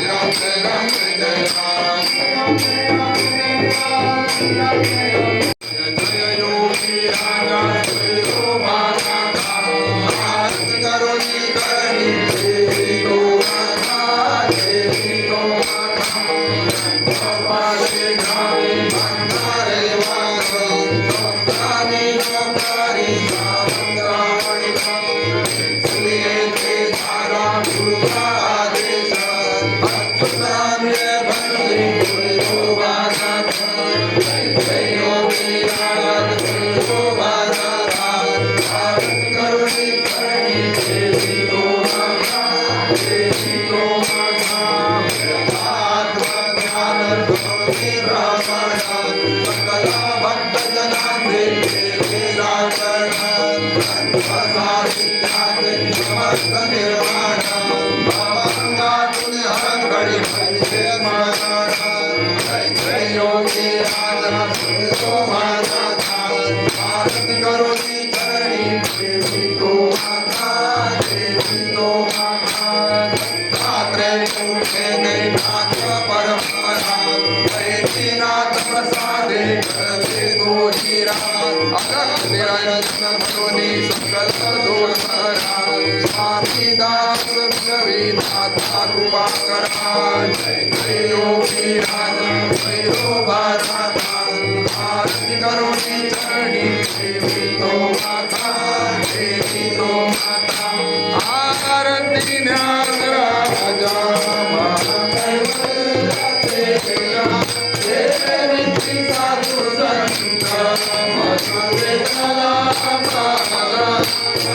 ਜੈ ਜੈ निर्माण हर घडी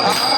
Ah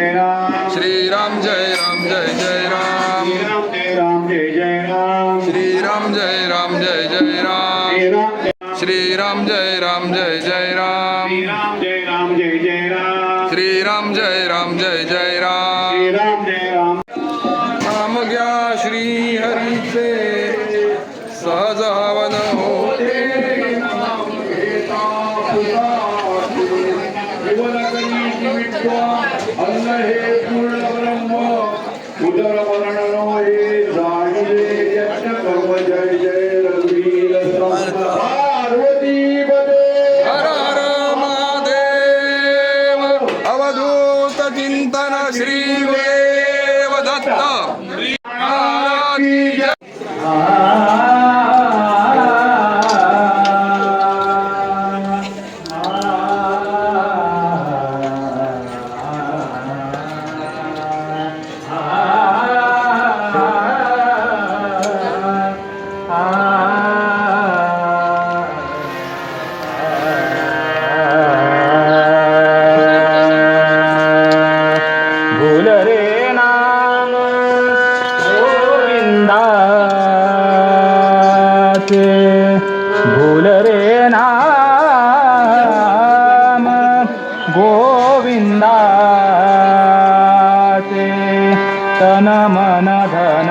जय जय राम. श्री राम जय राम जय जय राम. श्री राम जय राम जय जय राम. श्री राम जय राम जय जय राम. श्री राम. जय राम जय जय राम. श्री राम जय राम जय जय राम. श्री राम जय राम जय जय राम. श्री राम जय राम. नाम घ्या श्री हरीचे सहज हवन होते. अन्न મહે પૂર્ણ બ્રહ્મ ઉદર વર્ણનો એ જાણ્યે યજ્ઞ કર્મ જય જય રઘુવીર પાર્વતી પદે હર હર મહાદેવ અવધૂત ચિંતન શ્રી દેવ દત્ત Ah फुल रे नाम गोविंदाचे तन मन धन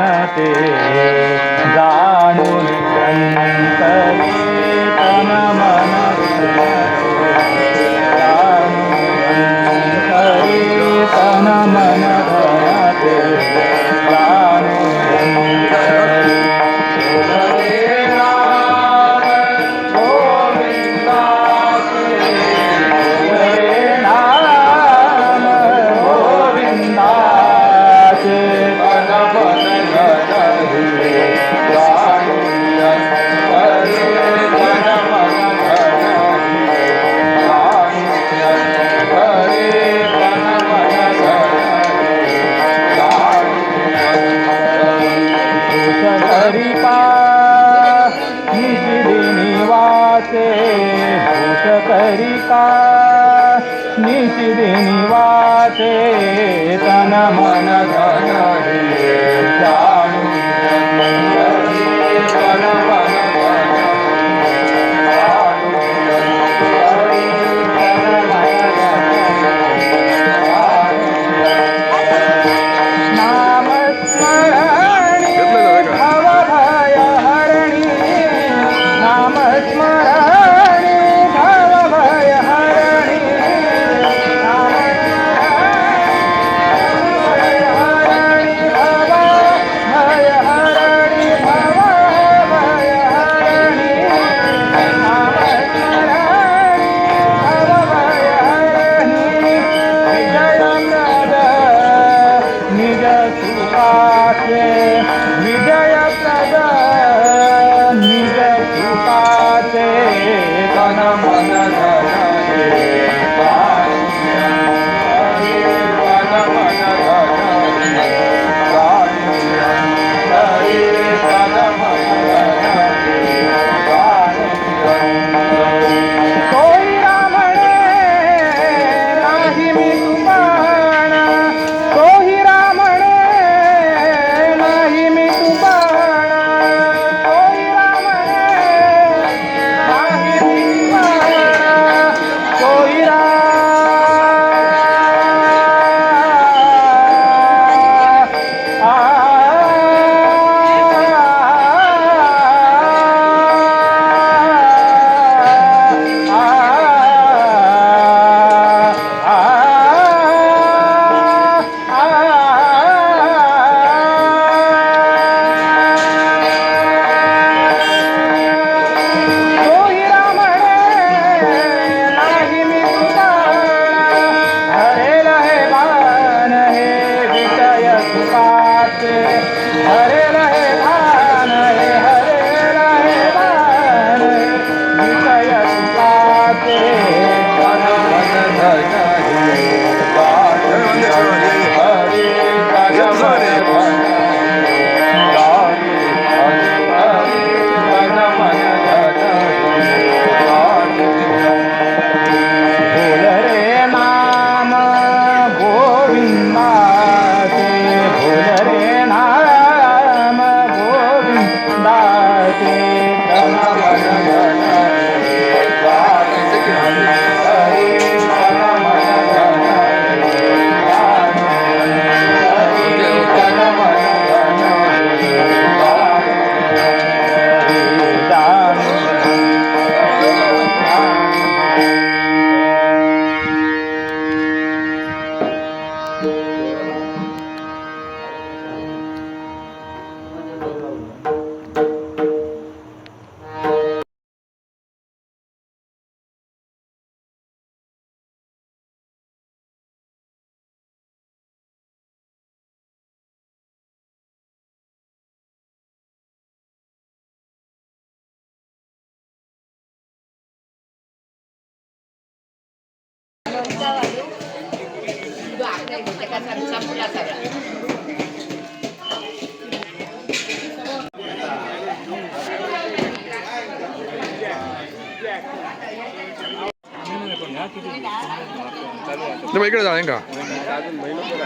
सगळा इकडे जाणे का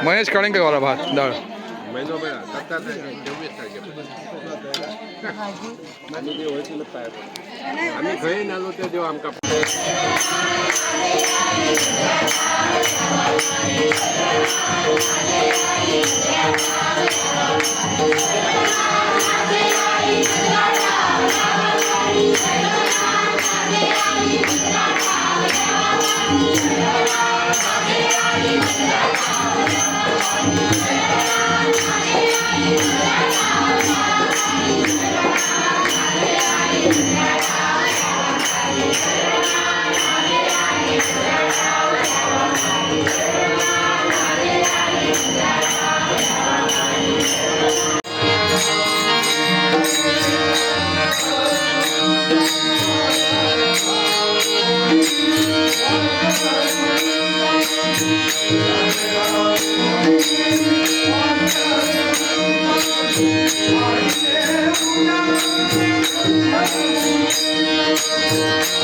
महेश काळेंका वाला भात Thank Thank you.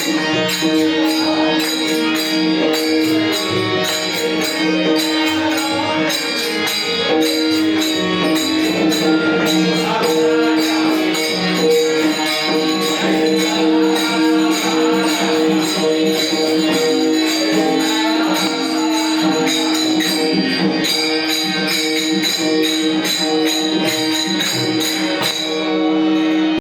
Thank you.